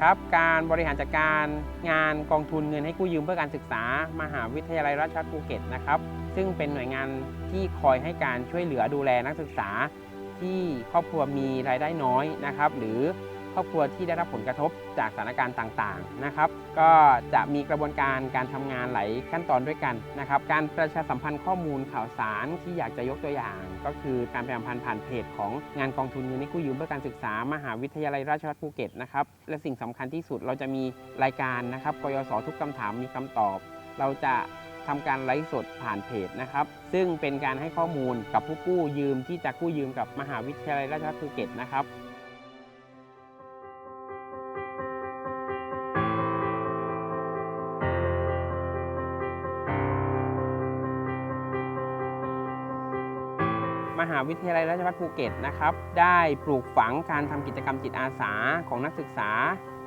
ครับการบริหารจัดการงานกองทุนเงินให้กู้ยืมเพื่อการศึกษา มหาวิทยาลัยราชภัฏภูเก็ตนะครับซึ่งเป็นหน่วยงานที่คอยให้การช่วยเหลือดูแลนักศึกษา ที่ครอบครัวมีรายได้น้อยนะครับ หรือ รอบครัวที่ได้รับผลกระทบจากสถานการณ์ต่างๆนะครับ ก็จะมีกระบวนการการทำงานหลายขั้นตอนด้วยกันนะครับ การประชาสัมพันธ์ข้อมูลข่าวสารที่อยากจะยกตัวอย่าง ก็คือการประชาสัมพันธ์ผ่านเพจของงานกองทุนเงินกู้ยืมเพื่อการศึกษามหาวิทยาลัยราชภัฏภูเก็ตนะครับ และสิ่งสำคัญที่สุดเราจะมีรายการนะครับกยศทุกคำถามมีคำตอบ เราจะทำการไลฟ์สดผ่านเพจนะครับ ซึ่งเป็นการให้ข้อมูลกับผู้กู้ยืมที่จะกู้ยืมกับมหาวิทยาลัยราชภัฏภูเก็ตนะครับ มหาวิทยาลัยราชภัฏภูเก็ตนะครับ ได้ปลูกฝังการทำกิจกรรมจิตอาสาของนักศึกษา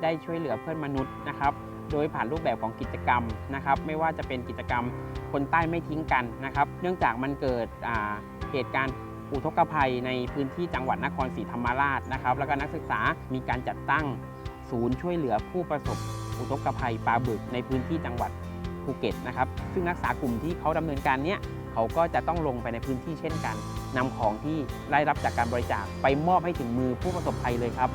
ได้ช่วยเหลือเพื่อนมนุษย์นะครับโดยผ่านรูปแบบของกิจกรรมนะครับ ไม่ว่าจะเป็นกิจกรรมคนใต้ไม่ทิ้งกันนะครับ เนื่องจากมันเกิดอ่าเหตุการณ์อุทกภัยในพื้นที่จังหวัดนครศรีธรรมราชนะครับ แล้วก็นักศึกษามีการจัดตั้งศูนย์ช่วยเหลือผู้ประสบอุทกภัยปลาบึกในพื้นที่จังหวัดภูเก็ตนะครับ ซึ่งนักศึกษากลุ่มที่เขาดำเนินการเนี้ยเขาก็จะต้องลงไปในพื้นที่เช่นกัน นำของที่ได้รับจากการบริจาคไปมอบให้ถึงมือผู้ประสบภัยเลยครับ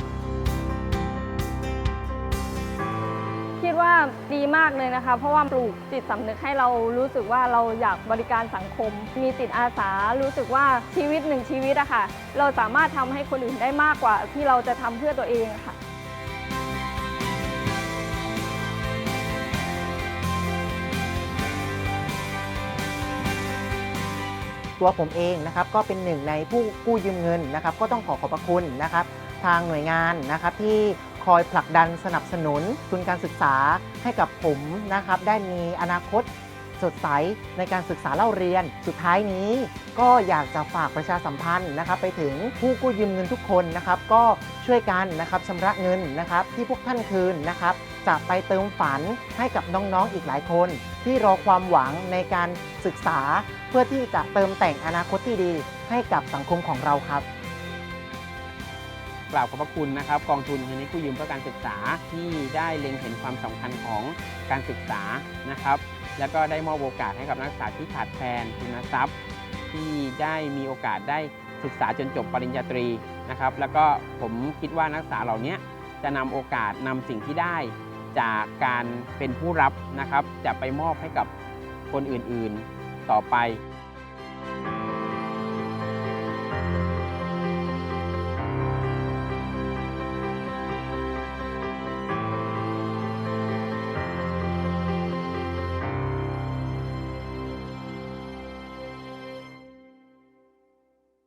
คิดว่าดีมากเลยนะคะ เพราะว่าปลูกจิตสำนึกให้เรารู้สึกว่าเราอยากบริการสังคม มีจิตอาสารู้สึกว่าชีวิตหนึ่งชีวิตอะค่ะ เราสามารถทำให้คนอื่นได้มากกว่าที่เราจะทำเพื่อตัวเองะค่ะ ตัวผมเองนะครับก็เป็นหนึ่งในผู้กู้ยืมเงินนะครับ ก็ต้องขอขอบพระคุณนะครับ ทางหน่วยงานนะครับที่คอยผลักดันสนับสนุนทุนการศึกษาให้กับผมนะครับ ได้มีอนาคต สดใสในการศึกษาเล่าเรียน สุดท้ายนี้ก็อยากจะฝากประชาสัมพันธ์นะครับไปถึงผู้กู้ยืมเงินทุกคนนะครับก็ช่วยกันนะครับชำระเงินนะครับที่พวกท่านคืนนะครับจะไปเติมฝันให้กับน้องๆอีกหลายคน ที่รอความหวังในการศึกษา เพื่อที่จะเติมแต่งอนาคตที่ดี ให้กับสังคมของเราครับกล่าวขอบพระคุณนะครับกองทุนเงินให้กู้ยืมเพื่อการศึกษาที่ได้เล็งเห็นความสำคัญของการศึกษานะครับ แล้วก็ได้มอบโอกาสให้กับนักศึกษาที่ขาดแคลนทุนทรัพย์ ที่ได้มีโอกาสได้ศึกษาจนจบปริญญาตรีนะครับ แล้วก็ผมคิดว่านักศึกษาเหล่านี้จะนำโอกาสนำสิ่งที่ได้จากการเป็นผู้รับนะครับ จะไปมอบให้กับคนอื่นๆต่อไป